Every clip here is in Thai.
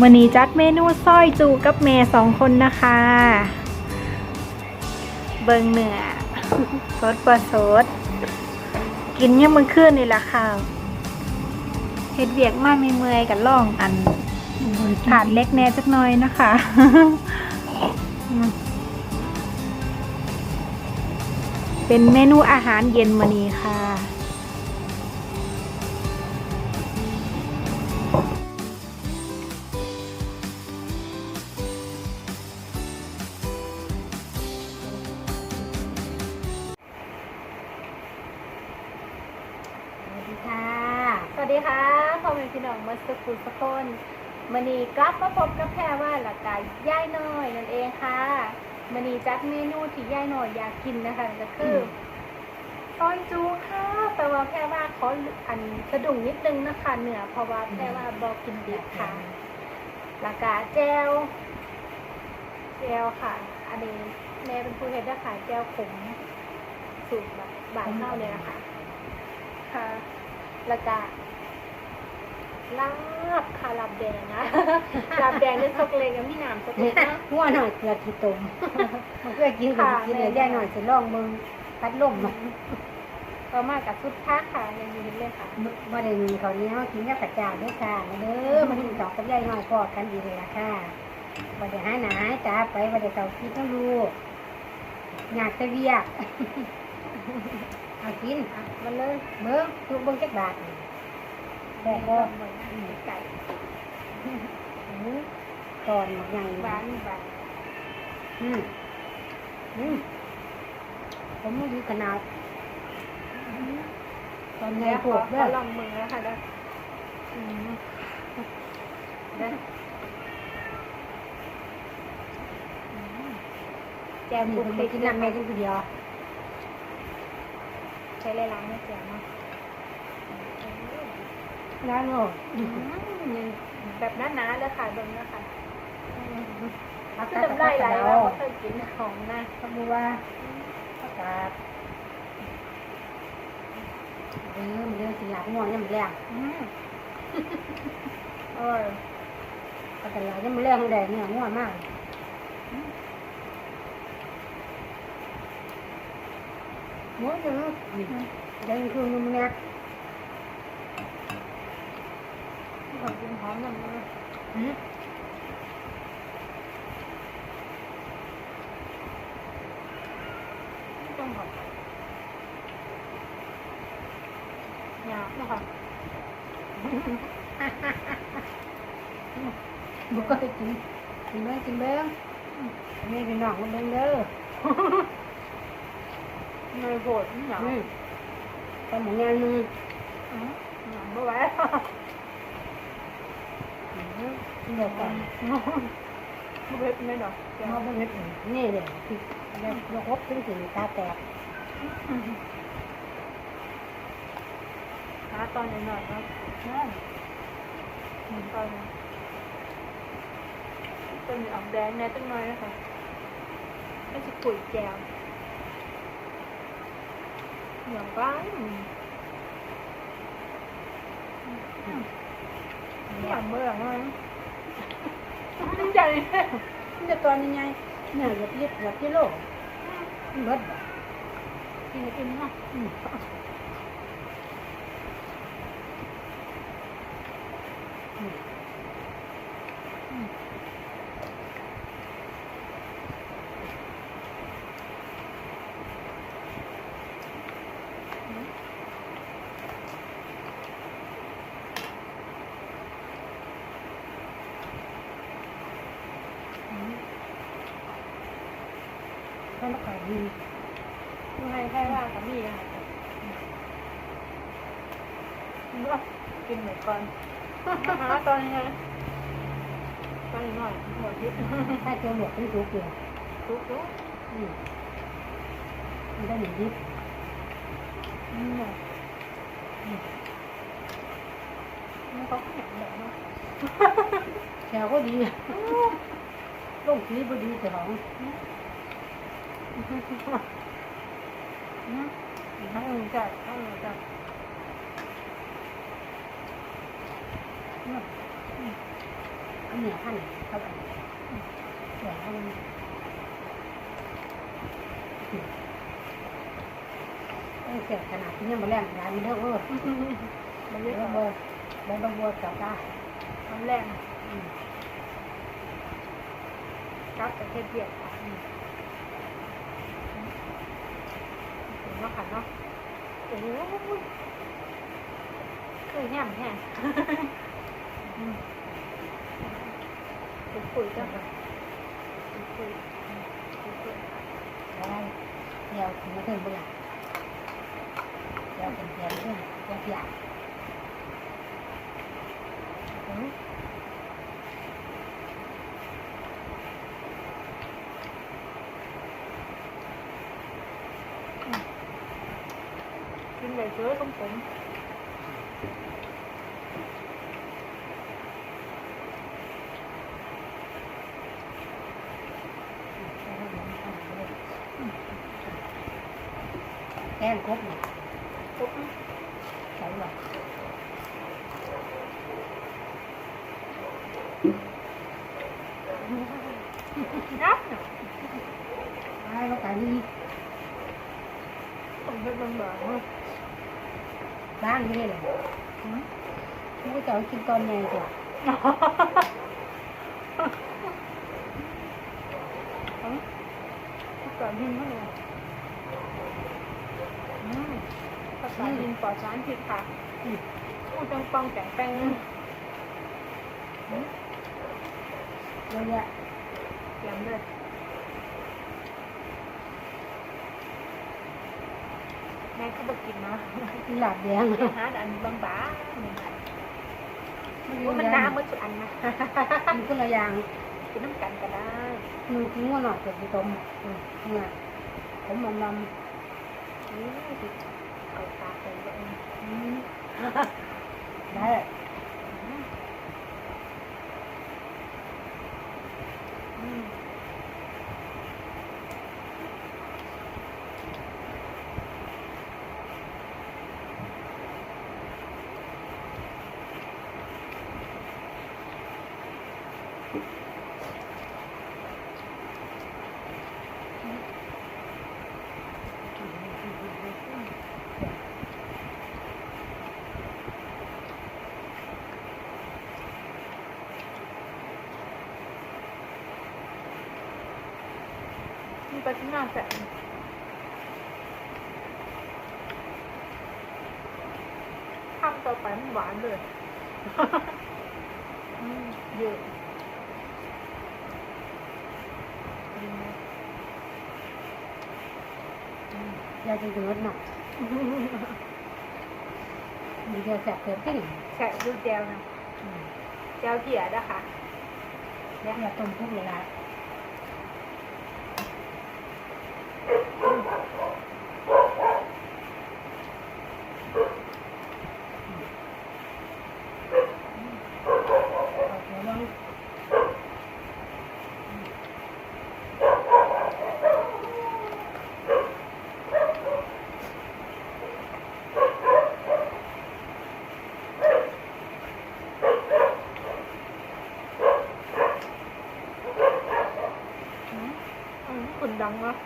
มื่อนี้จัดเมนูสร้อยจูกับเมย์สองคนนะคะ เบิงเหนือสดปลาสด กินยังมือคืนนี่แหละค่ะเฮ็ดเวียกมากไม่เมื่อยกันล่องอันขาดเล็กแน่จักหน่อยนะคะเป็นเมนูอาหารเย็นมานี้ค่ะ สวัสดีค่ะพ่อแม่พี่น้องมาสกุลสกลมันนี้กลับมาพบกับแพรว่าหลักกายย่ายน้อยนั่นเองค่ะมันนี้จัดเมนูที่ย่ายน้อยอยากกินนะคะก็คือซอยจูค่ะแต่ว่าแพรว่าขออันสะดุ้งนิดนึงนะคะเหนือเพราะว่าแพรว่าบอกกินดิบค่ะหลักกาแจวแจวค่ะ อันนี้แม่เป็นผู้เฮ็ดนะคะแจวขมสูตรแบบบานเท่าเลยนะคะค่ะแล้วก็ ลาบค่ะลาบแดงนะลาบแดงนี่ซกเล็กกับพี่น้ำซกเล็กนะหัวหน่อยเกลือขี้ตุ่มมันเพื่อกินกับกินเลยได้หน่อยสิลองมึงพัดลมมาก็มากับชุดผ้าค่ะยังอยู่เลยค่ะบ่ได้มีเขาวเหนี้ยวกินกับกระจาดด้วยค่ะมาเด้อมาถึงดอกกับยายหน่อยพอกันดีเลยล่ะค่ะบ่ได้หายหนาหายตาไปบ่ได้เขาคิดต้องรู้อยากจะเวียกเอากินเอามาเลยเบิ้งทุกเบิ้งจักบาท แค่ก็ไก่ตอนใหญ่หวานหวานอืมอืมผมไม่ดีขนาด ตอนใหญ่แล้วปวดขเด้ออลองมือแล้วค่ะเด้ออืมเด้ออืมแจแก้วมบุบุกกติไปดกินน้ำแม่กินคนเดียวใช้ลายๆไม่เสียเนาะ ร้านโอ้อืมแบบหนาๆเลยค่ะเบิ่งนะคะผักคืกาอดน้ำลายไหลแล้แล้ววก็เคยกินของนะขมูว่าผักกาดเออมันเรื่องกินหลับง่วงยังมันแรงอืมอร่อยผักกาดหลับยังมันแรงแดงเนี่ยง่วงมากหมูจะรู้เดินคือนุ่มเนี่ยขอบคุณพร้อมกันเลย อืมต้องขอบหยาบนะคะบุกก็ไปกินกินเบ้งกินเบ้ง นี่เป็นน้องมันเบ้งเด้อเนยโบดหยาบอืมตอนหมูงานมืออืมหยาบไม่ไหวเดี๋ยวก่อนไม่เผ็ดไม่ดอกมองไปเห็นนี่เลยที่แล้วยกฮบถึงถึงตาแตกหาตอนหน่อยๆนะตอนต้นออกแดงแน่ตั้งน้อยนะคะไม่ใช่ปุ๋ยแก้วเหมือนบ้าน หวานเมื่อไหร่ใหญ่นี่จะตอนยังไงเนี่ยอย่าพิษอย่าพิษโลกเบิดกินกินเนาะ อืมถ้ามาขายดียังไงแค่ว่ากับมี่นะคะกินเหมือนก่อนหาตอนยังไงตอนหน่อยหมดทิศถ้าเจอหมวกเป็นทุกเดียวทุกทุกอืมมันได้หนึ่งดิบอืมมันก็แข็งแบบเนาะแถวก็ดีลูกทีบดีแต่ของ ทั้งอื่นจัดทั้งอื่นจัดอันเหนียวขั้นเข้าไปเดี๋ยวให้มันเอ้ยเสียขนาดที่ยังมาแรงงานมันเด้อเออมันเดี๋เรียยวกเบอร์เดี๋ยบัวจับได้มันแรงอืมกับประเทศเวียดค่ะถึง เนาะค่ะเนาะโอ้โหคือแห้มแห้งอืมปุ๋ยๆจ้ะค่ะคุยๆปุ๋ยๆค่ะได้เดี๋ยวถึงมาถึงเบื่อเดี๋ยวเป็นเพียงเพื่อนเพียงเพียงอืม กินใบเชื้อตรงผมแกงครบเนี่ยปุ๊บใส่หรอนั บเนาะไอ้ก็การนี้ผมเป็นบางแบบว่าบ้างนี่เลยที่ก็จะกินตอนใหญ่จ้ะก่อนดินเท่าไหร่อืมภาษาดินปลอดสารพิษค่ะพูดจังปองแจงแป้งเยอะแยะเตรียมเลย แม่ก็บอกกินนะหลาบแดงอาหารอันบางบ้าหนึ่งอันมันน้ำมันสุดอันนะมันก็ละอย่างกินน้ำกันก็ได้มันกินว่าหน่อยจะไปต้มเนี่ยผมมันมันนี่สิเอาตาไปก็เองได้ อืม นี่ไปที่หน้าแสนทำต่อไปมันหวานเลยอืมเยอะอืมยาจะเกิดหนักมีเดียวแสบเกิดที่หนึ่งแฉะดูแจวนะแจวเกียดนะคะแล้วอย่าต้มทุกเวลาเอาหัวลง อืมอื ม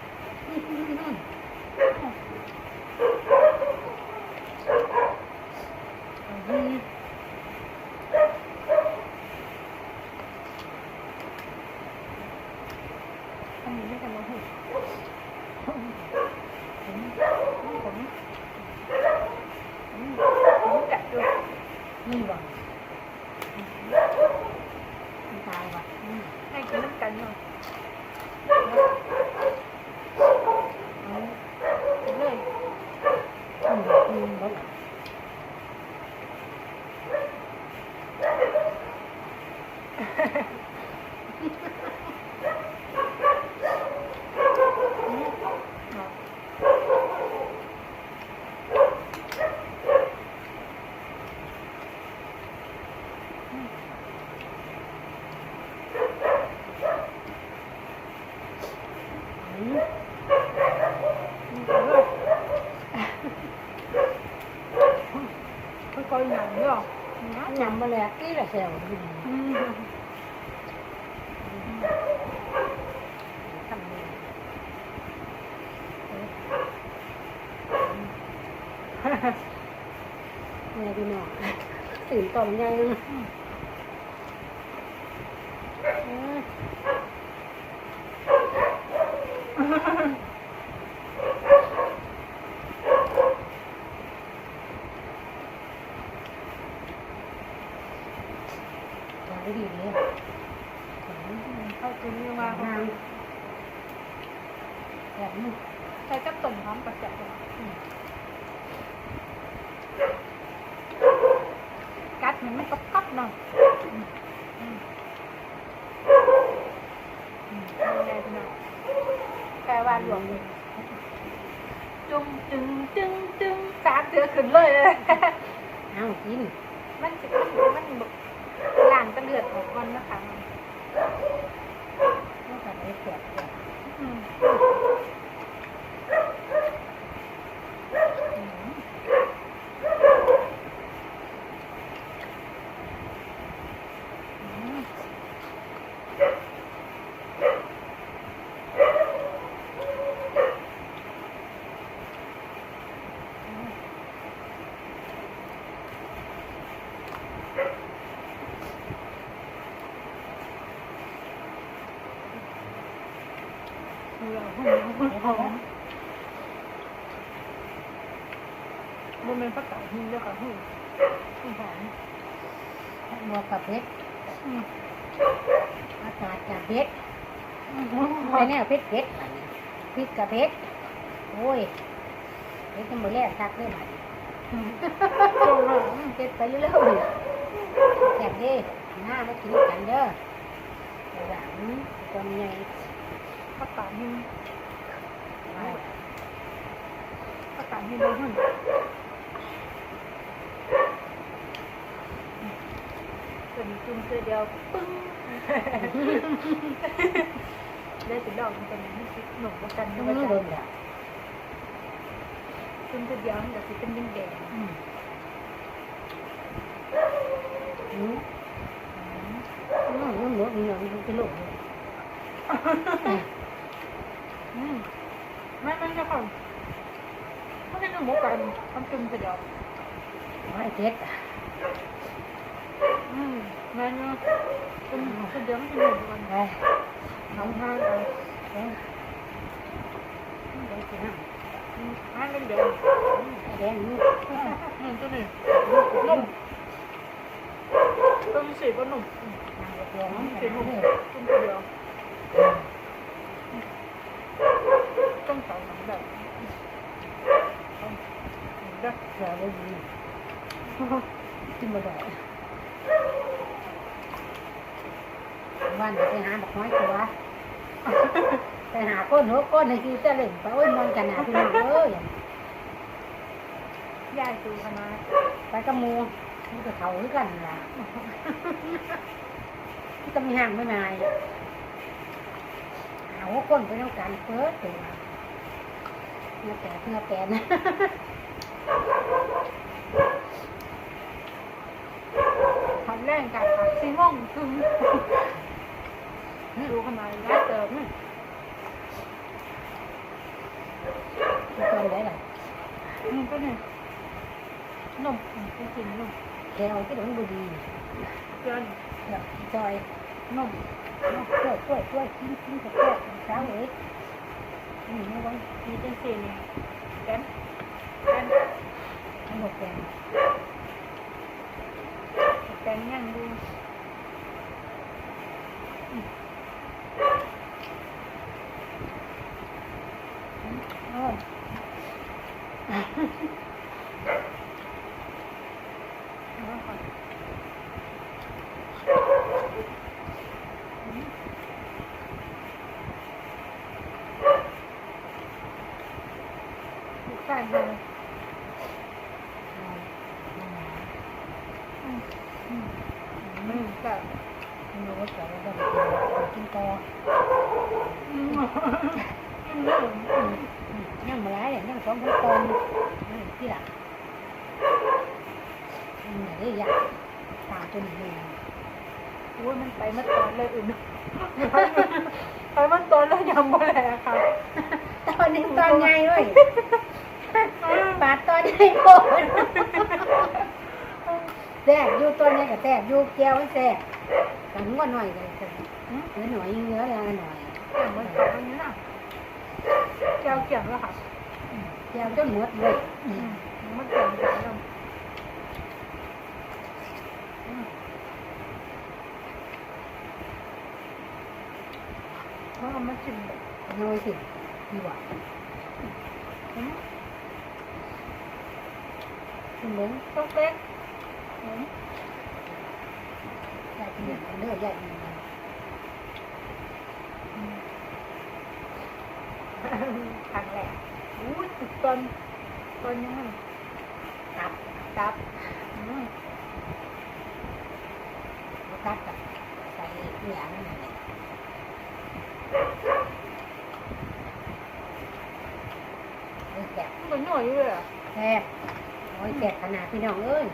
ค่อยๆหยำเนาะหยำมาแล้วกี่ละแถวอยู่แม่พี่น้องตื่นตอนยัง หวานดีเลยเข้าจุนมาน้ำแบบนี้ใช้กับต้นหอมกับแจ่วกัดมันไม่กรอบๆหน่อยอืมอืมอืมเป็นไงพี่น้องแปลว่าหลวงจุ่มจึงจึงจึงสามเถือขึ้นเลย เอากิน มันสิมันมันล้างตะเลื อนนะคะ แล้วก็ไปเสียบเสียบ อืมอืม เหลือหุ่นหุ่นหอ มันเป็นผักกาดหินด้วยค่ะหุ่นหุ่นหอมบวกกับเพชรอากาศกับเพชรไปแนวเพชรเพชรบัดพริกกับเพชรโอ้ยเพชรจะมือแรกซักด้วยบัดนี้ตรงอะเพชรไปเรื่อยๆแซ่บด้หน้าไมากินกันเด้อหลังตัวใหญ่ กกาดหินไว้ผักกาดหินเลยหุ่นตัวนี้จุ่มเสื้อเดียวปึ้งได้สิดอกมันเป็นมันสิหนุ่มกว่ากันมันะนว่าไม่จะโดนแล้วจุ่มเสื้อเดียวมันจะสิเป็นแดงอืมอืมอืมมันหมด นี่เนาะมันเป็นโรคเลยๆอืมไม่ไม่ใช่ค่ะไม่ใช่หนุ่มกว่ากันมันจุ่มเสื้อเดียวไว้เพชรอืมแม่เนาะจุ่มเสื้อเดียวมันเป็นหนุ่มกว่ากันไปทำทางไปเดี๋ยวเดี๋ยวสิฮะอืมให้มันเดียวแดงนี่อืมตัวนี้นุ่มตัวนี้สีก็นุ่มอืมทางแดงสีนี่นุ่มเลยจุ่มเสื้อเดียว ต้องใส่หนังแบบต้องเด้อเสือเลยดีกินบ่ได้วันไปหาบักน้ตัวไปหาก้นหัวก้นในคิวจะเล่นไปโอ้ยมองกันหนาพี่น้องเอ้ยยายดูคณะไปกับหมูมันก็เขาคือกันล่ะที่ต้องมีห่างไม่นายหาหัวก้นไปต้องการเฟิร์สตัว เนื้อแปดเนื้อแปดนะทันแรงการผักซีม่องถึงดูขนาดร้ายเติมตัวตอนไหนล่ะอืมก็เนี่ยนมอืมเป็นกลิ่นนมแกเอาที่หลงบุดีเกินแบบจอยนมกล้วยกล้วยกล้วยกินกินกับแก้วสาวเอ๋ย นี่ไม่ไว้มีเป็นสีนี่แกนแกน ทั้งหมดแกง แกนย่างดู โอ้ย แล้วก่อนลูกชายเลยอื มอืมอืมก็มันรู้ว่าจะได้กินต่ออืมอืมอืมยังมาแล้วยังสองคนตอนที่หลังมันได้ยากตาจนเหนื่อยโอ้ยมันไปมาตอนเลยอื่นไปมันตอนแล้วยังบ่แลค่ะ ตอนนี้ตอนใหญ่เลยปาดตอนใหญ่โคตร แซ่บอยู่ตัวนี้ก็แซ่บอยู่แก้วมันแซ่บแต่หัวหน่อยกันเหลือหน่อยเหลืออะไรหน่อยเกี่ยงมันกับอันนี้น่ะแก้วเกี่ยงแล้วค่ะแก้วจนหมดเลยอืมมันเกี่ยงกันแล้วอืมมันเอามาชิมแบบน้อยสิดีกว่าอืมคุณเล้งต้องเป๊กอืม ใหญ่กินเนื้อใหญ่ดีครั้งแรกอู้ยตุกต้นต้นยังไงตับตับอืมตับกับใส่เนื้อนั่นแหละเออแซ่บมันหน่อยอยู่เลยอะแซ่บโอ้ยแซ่บขนาดพี่น้องเอ้ย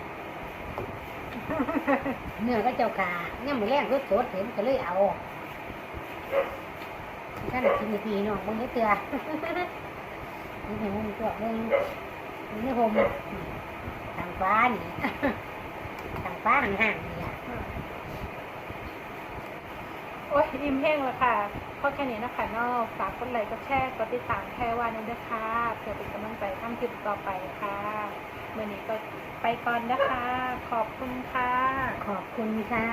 เนื้อก็เจ้าขาเนี่ยมือแรกรสสดเห็นก็เลยเอาท่านกินดีน้องมึงเตือนี่เห็นมึงตัวมึงนี่ผมทางฟ้านี่ทางฟ้าห่างๆนี่อะโอ้ยอิ่มแห้งแล้วค่ะเพราะแค่นี้นะคะนอกฝากกดไลค์กดแชร์กดติดตามแค่ว่านั้นด้วยค่ะเพื่อเป็นกำลังใจทำคลิปต่อไปค่ะเมื่อนี้ก็ ไปก่อนนะคะ ขอบคุณค่ะ ขอบคุณค่ะ